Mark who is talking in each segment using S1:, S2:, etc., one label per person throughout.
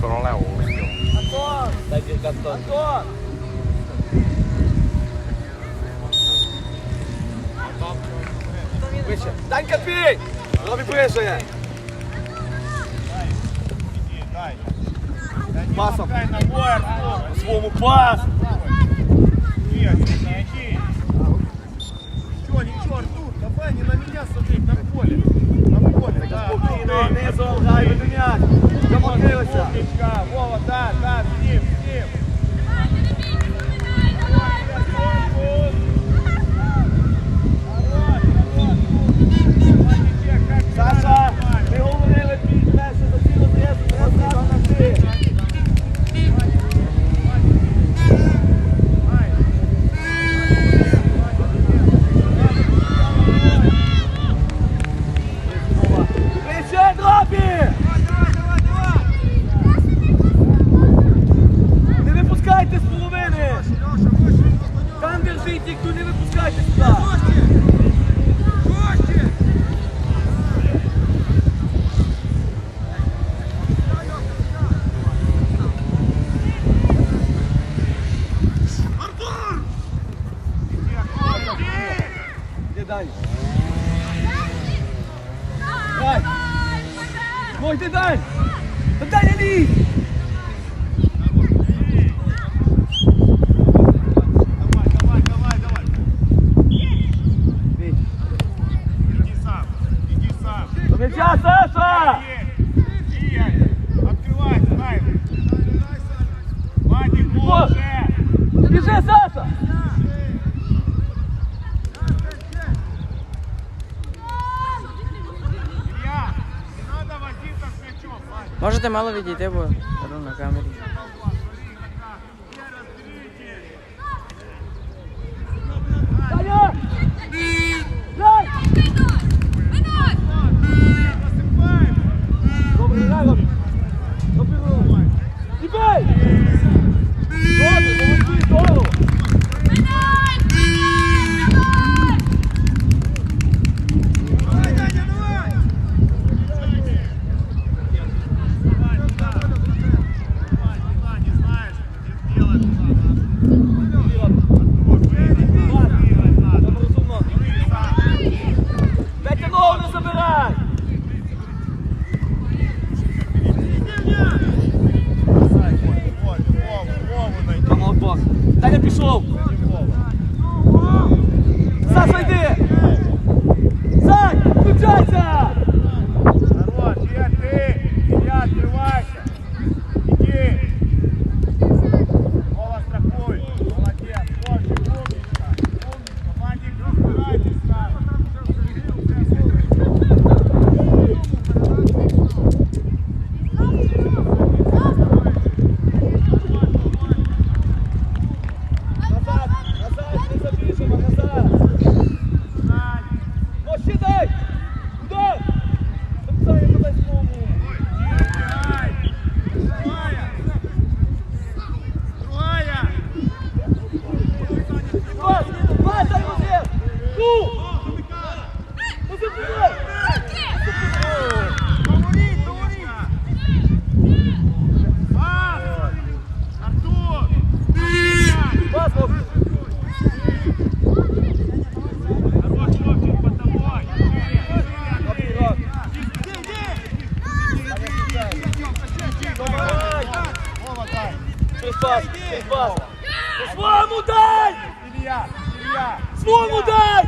S1: Королеву випив.
S2: Антон!
S3: Дай Антон!
S2: Антон! Вище! Данька, бій! Лови ближче!
S1: Дай!
S2: Пасом! Своєму пас!
S1: Нет, найди! Все, ничего, Артур, давай не на меня смотреть, на поле!
S2: Спокійно, низом, гай, ведуняк. Так, так, всім, всім. Давай, не бійся, поминай,
S1: давай, давай.
S3: можете мало відійти, бо
S2: пас, пас. Своєму дай!
S1: Ілія! Ілія!
S2: Своєму дай!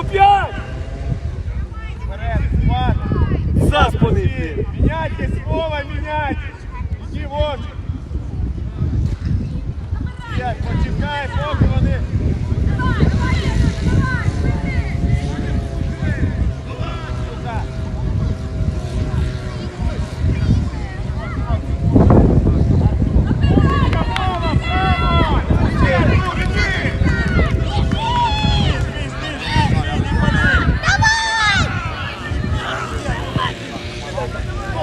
S2: Оп'ять! Заспаний!
S3: Міняйте слово, міняйте! Іди в очі! Почекай, поки вони...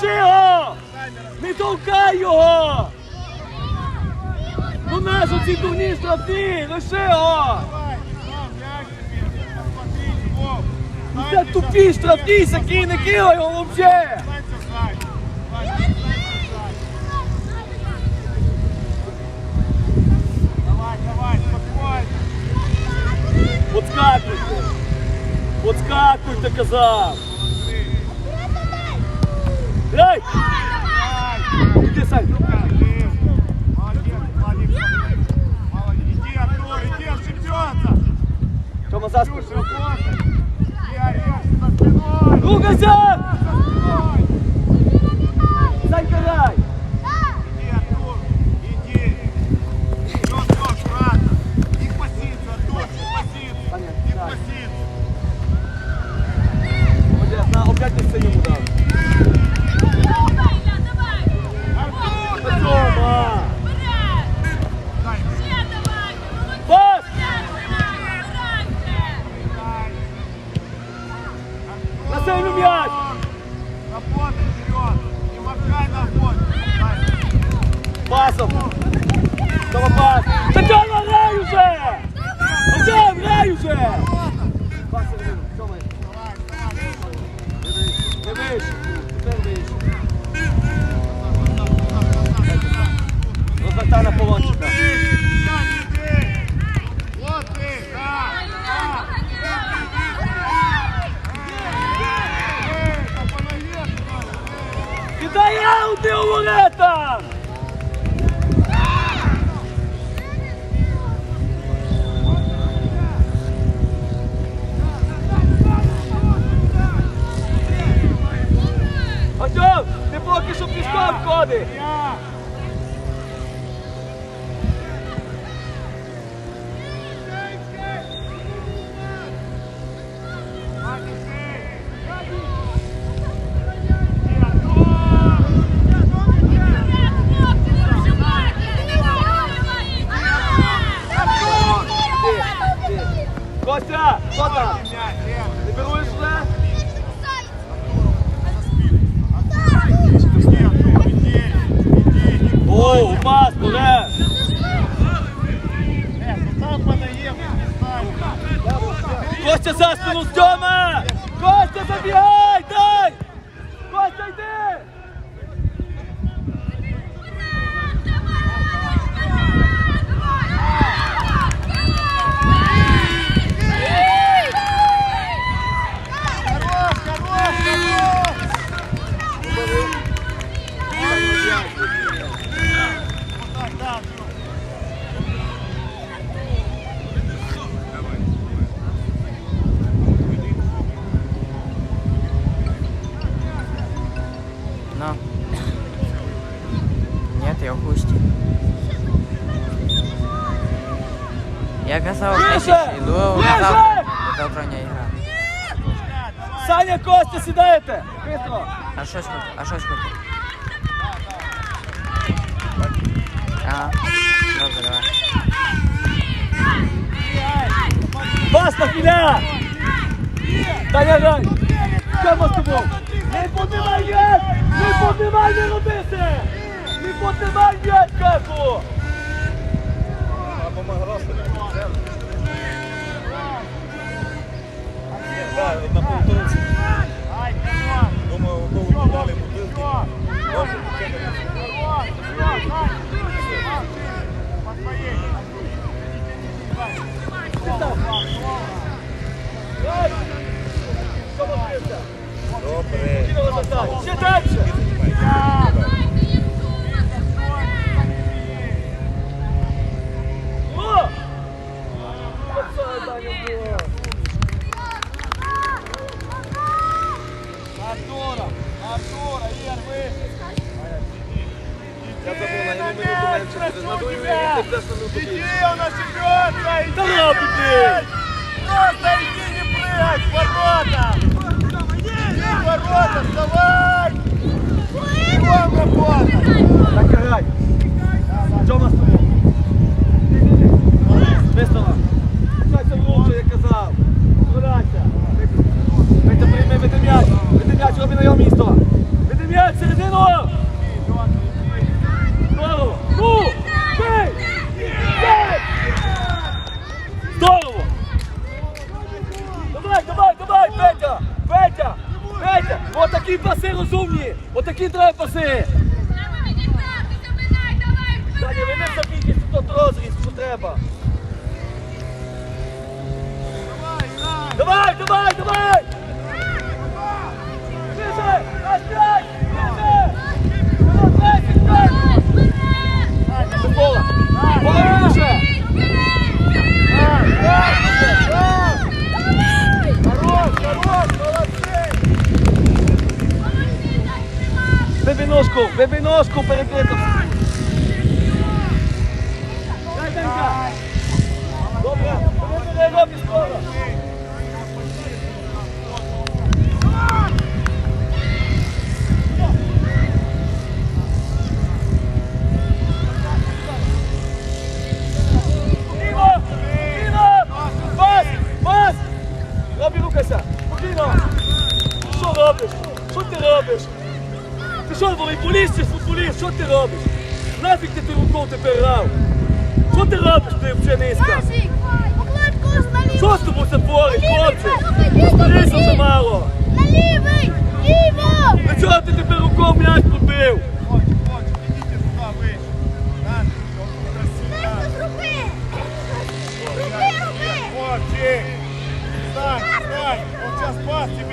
S2: Тормоши його! Не толкай його! Ну, У нас оці дурні штрафні! Лиши його! Ну це тупі штрафні, саки, не кидай його взагалі! Подскакуйте! Подскакуйте, казав! Грай!
S4: Иди, Сань!
S2: Тома за спину.
S4: паситься, Гася!
S2: Санька, рай! Понятно.
S3: Он пятница ему дал. Hey. of! Іду,
S2: Ближе!
S3: Завтрання ігра.
S2: Саня, Костя, сідаєте! Швидко!
S3: А щось тут, а щось тут. Ага. Добре, давай.
S2: Пас на хіля! Таня, грай! Йдемо з тобою! Не подимай, Не подимай, не робити! Не подимай, дядь! була
S5: на полтовці. Думаю, коли дали бутилки. Добре.
S2: Ще далі! розумні! Отакі треба паси! Треба відігнати, заминай, давай, тут розріз, що треба. Давай, давай, давай! ножку, вибий ножку, перебиту. Дай, Данька. Добре, перебили ногу скоро.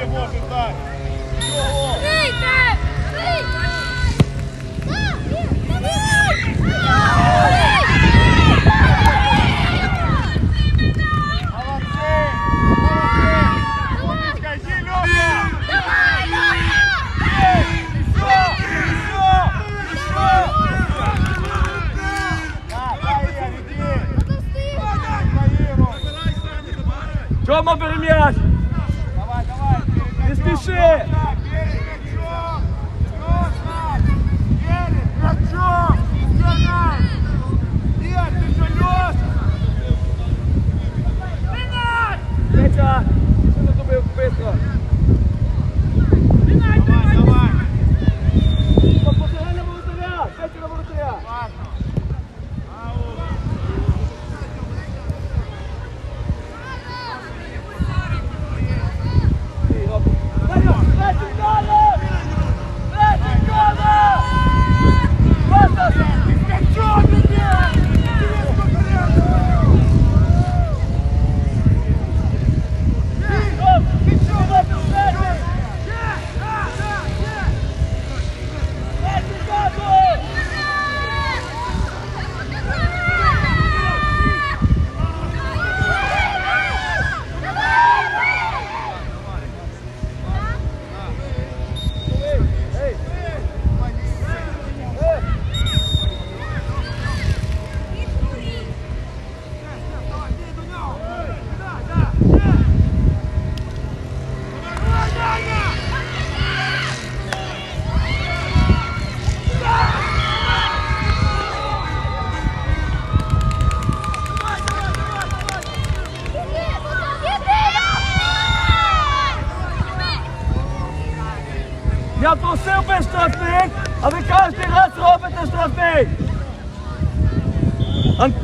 S2: не може так.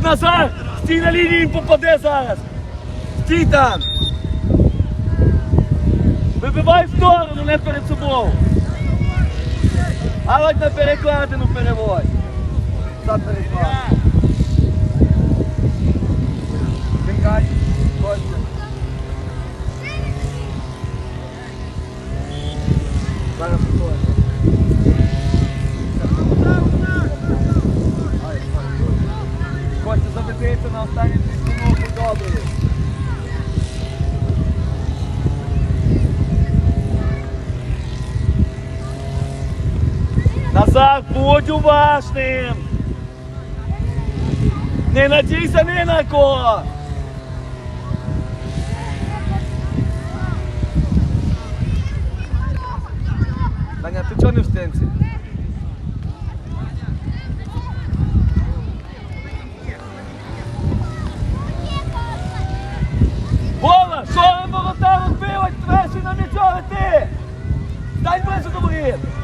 S2: Назар! Стій на лінії він попаде зараз! Стій там! Вибивай в сторону, не перед собою! А ось на перекладину переводь! За перекладину! страшним. Не надійся ні на кого. Даня, ти чого не в стенці? Вова, що ви ворота розбивать? Треш на м'ячо лети! Дай ближче до воріт!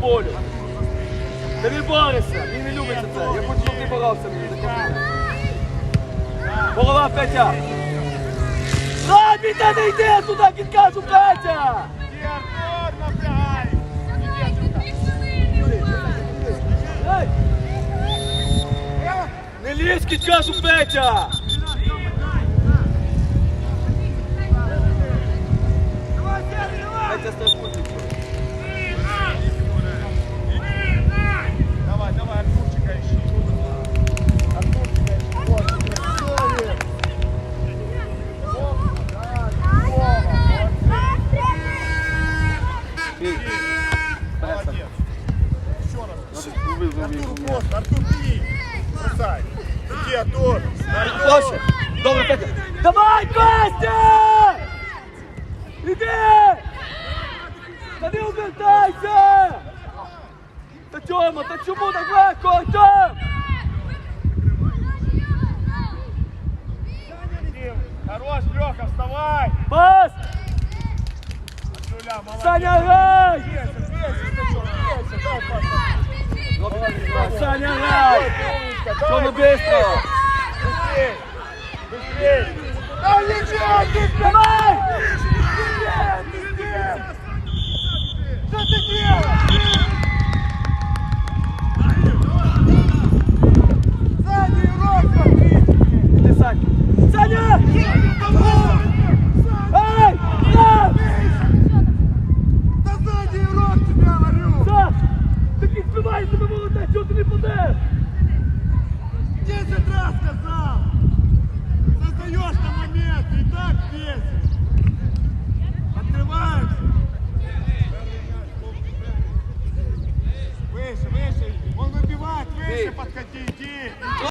S2: болю. Та не борися, він не любить це. Я хочу, щоб ти боровся мені. Голова Петя! Робі, та не йди туди, підкажу, Петя! Не лізь, підкажу, Петя! Саня, грай!
S3: Чому
S2: быстро?
S3: Быстрее! Быстрее!
S2: Давай!
S3: Что ты делаешь? Саня, урок смотри!
S2: Саня! Саня! Дай
S3: себе вилетай, чого ти не
S2: будеш? Десять раз сказав! Создаєш там момент, і так
S3: десять! Открываемся! Выше, выше! Он выбивает, выше подходи, иди!